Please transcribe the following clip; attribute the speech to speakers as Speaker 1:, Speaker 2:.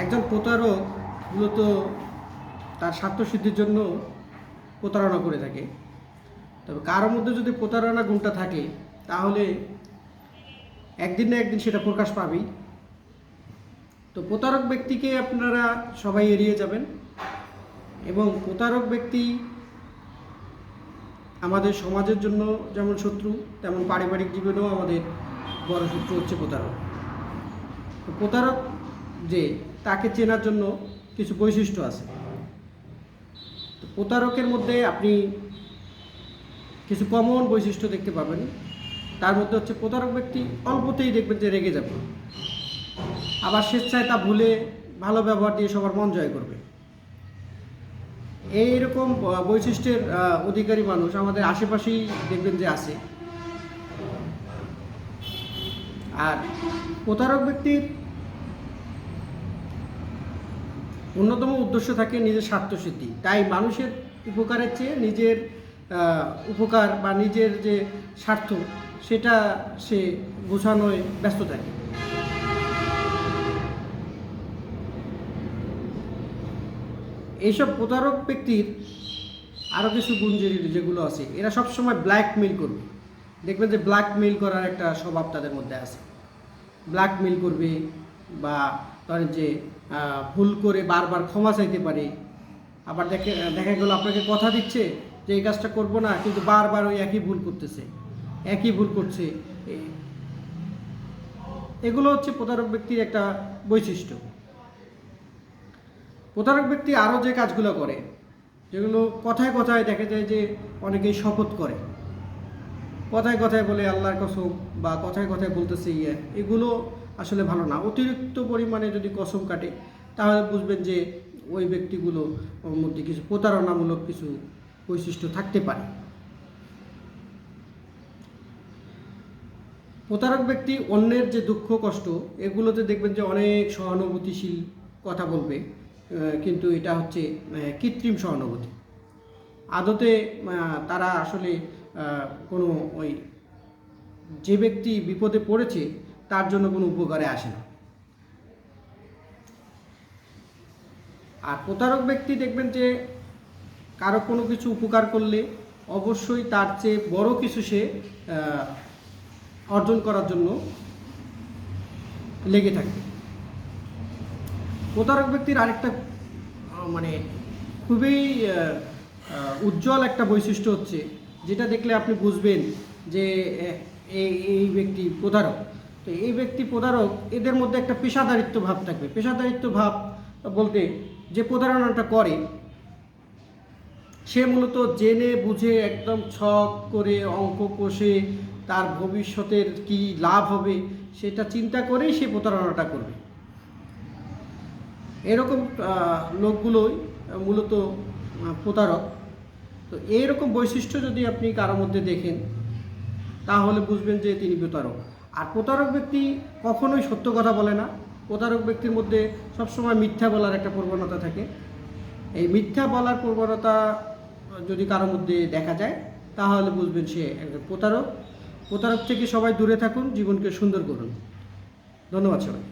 Speaker 1: একজন প্রতারক মূলত তার স্বার্থসিদ্ধির জন্য প্রতারণা করে থাকে। তবে কারোর মধ্যে যদি প্রতারণা গুণটা থাকে, তাহলে একদিন না একদিন সেটা প্রকাশ পাবেই। তো প্রতারক ব্যক্তিকে আপনারা সবাই এড়িয়ে যাবেন এবং প্রতারক ব্যক্তি আমাদের সমাজের জন্য যেমন শত্রু, তেমন পারিবারিক জীবনেও আমাদের বড় শত্রু হচ্ছে প্রতারক। প্রতারক যে তাকে চেনার জন্য কিছু বৈশিষ্ট্য আছে। প্রতারকের মধ্যে আপনি কিছু কমন বৈশিষ্ট্য দেখতে পাবেন। তার মধ্যে হচ্ছে প্রতারক ব্যক্তি অল্পতেই দেখবেন যে রেগে যাবে। আবার স্বেচ্ছায় তা ভুলে ভালো ব্যবহার দিয়ে সবার মন জয় করবে। এইরকম বৈশিষ্ট্যের অধিকারী মানুষ আমাদের আশেপাশেই দেখবেন যে আছে। আর প্রতারক ব্যক্তির অন্যতম উদ্দেশ্য থাকে নিজের স্বার্থসিদ্ধি। তাই মানুষের উপকারের চেয়ে নিজের উপকার বা নিজের যে স্বার্থ, সেটা সে বোঝানোয় ব্যস্ত থাকে। এইসব প্রতারক ব্যক্তির আরও কিছু গুণ যেগুলো আছে, এরা সবসময় ব্ল্যাকমেল করবে। দেখবেন যে ব্ল্যাকমেল করার একটা স্বভাব তাদের মধ্যে আছে। ব্ল্যাকমেল করবে বা ধরেন যে ভুল করে বারবার ক্ষমা চাইতে পারে। আবার দেখে, দেখা গেলো আপনাকে কথা দিচ্ছে যে, এই কাজটা করব না, কিন্তু বারবার ওই একই ভুল করতেছে, একই ভুল করছে। এগুলো হচ্ছে প্রতারক ব্যক্তির একটা বৈশিষ্ট্য। প্রতারক ব্যক্তি আরও যে কাজগুলো করে, যেগুলো কথায় কথায় দেখা যায় যে, অনেকেই শপথ করে। কথায় কথায় বলে, আল্লাহর কসম, বা কথায় কথায় বলতেছে ইয়ে এগুলো আসলে ভালো না। অতিরিক্ত পরিমাণে যদি কসম কাটে, তাহলে বুঝবেন যে ওই ব্যক্তিগুলো মধ্যে কিছু প্রতারণামূলক কিছু বৈশিষ্ট্য থাকতে পারে। প্রতারক ব্যক্তি অন্যের যে দুঃখ, কষ্ট, এগুলোতে দেখবেন যে অনেক সহানুভূতিশীল কথা বলবে কিন্তু এটা হচ্ছে কৃত্রিম সহানুভূতি। আদতে তারা আসলে কোনো ওই যে ব্যক্তি বিপদে পড়েছে তার জন্য কোনো উপকারে আসে না। আর প্রতারক ব্যক্তি দেখবেন যে কারও কোনো কিছু উপকার করলে অবশ্যই তার চেয়ে বড় কিছু সে অর্জন করার জন্য লেগে থাকে। প্রতারক ব্যক্তির আরেকটা মানে খুবই উজ্জ্বল একটা বৈশিষ্ট্য হচ্ছে, যেটা দেখলে আপনি বুঝবেন যে এই ব্যক্তি প্রতারক। তো এই ব্যক্তি প্রতারক, এদের মধ্যে একটা পেশাদারিত্ব ভাব থাকবে। পেশাদারিত্ব ভাব বলতে যে প্রতারণাটা করে, সে মূলত জেনে, বুঝে, একদম ছক করে, অঙ্ক কষে, তার ভবিষ্যতের কি লাভ হবে, সেটা চিন্তা করেই সে প্রতারণাটা করবে। এরকম লোকগুলোই মূলত প্রতারক। তো এইরকম বৈশিষ্ট্য যদি আপনি কারোর মধ্যে দেখেন, তাহলে বুঝবেন যে তিনি প্রতারক। আর প্রতারক ব্যক্তি কখনোই সত্য কথা বলে না। প্রতারক ব্যক্তির মধ্যে সবসময় মিথ্যা বলার একটা প্রবণতা থাকে। এই মিথ্যা বলার প্রবণতা যদি কারোর মধ্যে দেখা যায়, তাহলে বুঝবেন সে একজন প্রতারক। প্রতারক থেকে সবাই দূরে থাকুন, জীবনকে সুন্দর করুন। ধন্যবাদ সবাই